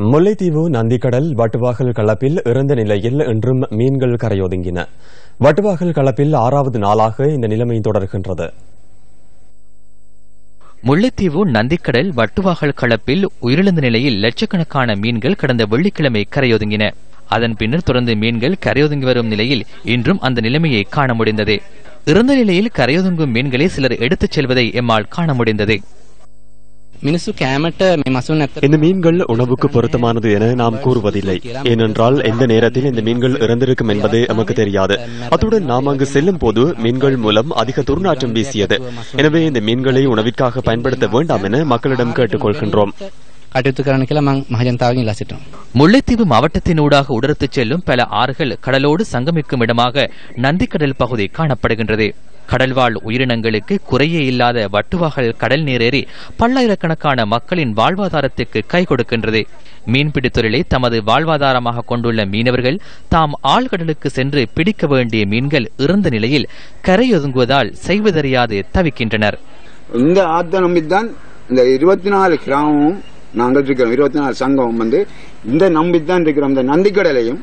முல்லைத்தீவு நந்திக்கடல் வட்டுவாகல் களப்பில் இறந்த நிலையில் இன்றும் மீன்கள் கரையொதுங்கின. வட்டுவாகல் களப்பில் ஆறாவது நாளாக இந்த நிலைமை தொடர்கின்றது. முல்லைத்தீவு நந்திக்கடல் வட்டுவாகல் களப்பில் உயிரிழந்த நிலையில் லட்சக்கணக்கான மீன்கள் கடந்த வெள்ளிக்கிழமை கரையொதுங்கின. அதன் பின்னர் தொடர்ந்து மீன்கள் கரையொதுங்கி வரும் நிலையில் இன்றும் அந்த நிலைமையை காண முடிந்தது. இறந்த நிலையில் கரையொதுங்கும் மீன்களை சிலர் எடுத்துச் செல்வதை எம்மால் காண முடிந்தது. இந்த மீன்கள் உணவுக்கு பொருத்தமானது என நாம் கூறுவதில்லை. ஏனென்றால் எந்த நேரத்தில் இந்த மீன்கள் இறந்திருக்கும் என்பது நமக்கு தெரியாது. அத்துடன் நாம் அங்கு செல்லும் போது மீன்கள் மூலம் அதிக துர்நாற்றம் வீசியது. எனவே இந்த மீன்களை உணவிற்காக பயன்படுத்த வேண்டாம் என மக்களிடம் கேட்டுக்கொள்கின்றோம். முல்லைத்தீவு மாவட்டத்தினூடாக உடர்த்துச் செல்லும் பல ஆறுகள் கடலோடு சங்கமிக்கும் இடமாக நந்திக்கடல் பகுதி காணப்படுகின்றது. கடல்வாழ் உயிரினங்களுக்கு குறையே இல்லாத வட்டுவாகல் கடல் நீரேறி பல்லாயிரக்கணக்கான மக்களின் வாழ்வாதாரத்துக்கு கை கொடுக்கின்றது. மீன்பிடி தொழிலை தமது வாழ்வாதாரமாக கொண்டுள்ள மீனவர்கள் தாம் ஆழ்கடலுக்கு சென்று பிடிக்க வேண்டிய மீன்கள் இறந்த நிலையில் கரையொதுங்குவதால் செய்வதறியாது தவிக்கின்றனர். இந்த ஆத்த நம்பித்தான் இந்த இருபத்தி நாலு கிராமமும் நாங்கள் இருக்கிறோம் இருபத்தி நாலு சங்கமும் வந்து இந்த நம்பித்தான் இருக்கிறோம். இந்த நந்திக்கடலையும்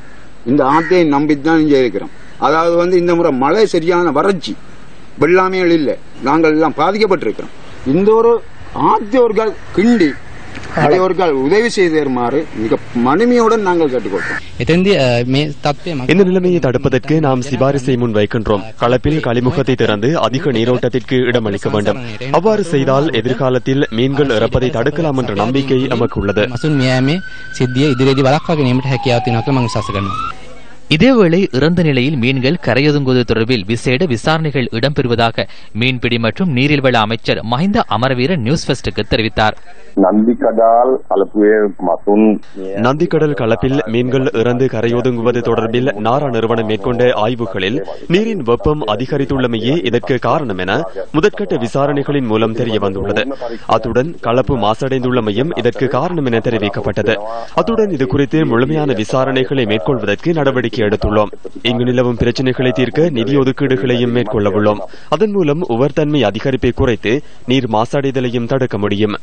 இந்த ஆத்தையும் நம்பித்தான் இங்கே இருக்கிறோம். அதாவது வந்து இந்த முறை மழை சரியான வறட்சி. வெள்ளாமைகள் இல்லை. நாங்கள் எல்லாம் பாதிக்கப்பட்டிருக்கிறோம். இந்த ஒரு ஆத்தியோர்கள் கிண்டி இந்த நிலைமையை தடுப்பதற்கு நாம் சிபாரிசை முன் வைக்கின்றோம் களப்பில் கழிமுகத்தை திறந்து அதிக நீரோட்டத்திற்கு இடமளிக்க வேண்டும். அவ்வாறு செய்தால் எதிர்காலத்தில் மீன்கள் இறப்பதை தடுக்கலாம் என்ற நம்பிக்கை நமக்கு உள்ளது. இதேவேளை இறந்த நிலையில் மீன்கள் கரையொதுங்குவது தொடர்பில் விசேட விசாரணைகள் இடம்பெறுவதாக மீன்பிடி மற்றும் நீரில்வள அமைச்சர் மஹிந்த அமரவீர நியூஸ் பெஸ்டுக்கு தெரிவித்தார். நந்திக்கடல் கலப்பில் மீன்கள் இறந்து கரையொதுங்குவது தொடர்பில் நாரா நிறுவனம் மேற்கொண்ட ஆய்வுகளில் நீரின் வெப்பம் அதிகரித்துள்ளமையே இதற்கு காரணம் என முதற்கட்ட விசாரணைகளின் மூலம் தெரிய வந்துள்ளது அத்துடன் கலப்பு மாசடைந்துள்ளமையும் இதற்கு காரணம் என தெரிவிக்கப்பட்டது. அத்துடன் இது குறித்து முழுமையான விசாரணைகளை மேற்கொள்வதற்கு நடவடிக்கை எடுத்துள்ளோம். இங்கு நிலவும் பிரச்சினைகளை தீர்க்க நிதி ஒதுக்கீடுகளையும் மேற்கொள்ள உள்ளோம் அதன் மூலம் உவர்தன்மை அதிகரிப்பை குறைத்து நீர் மாசடைதலையும் தடுக்க முடியும்.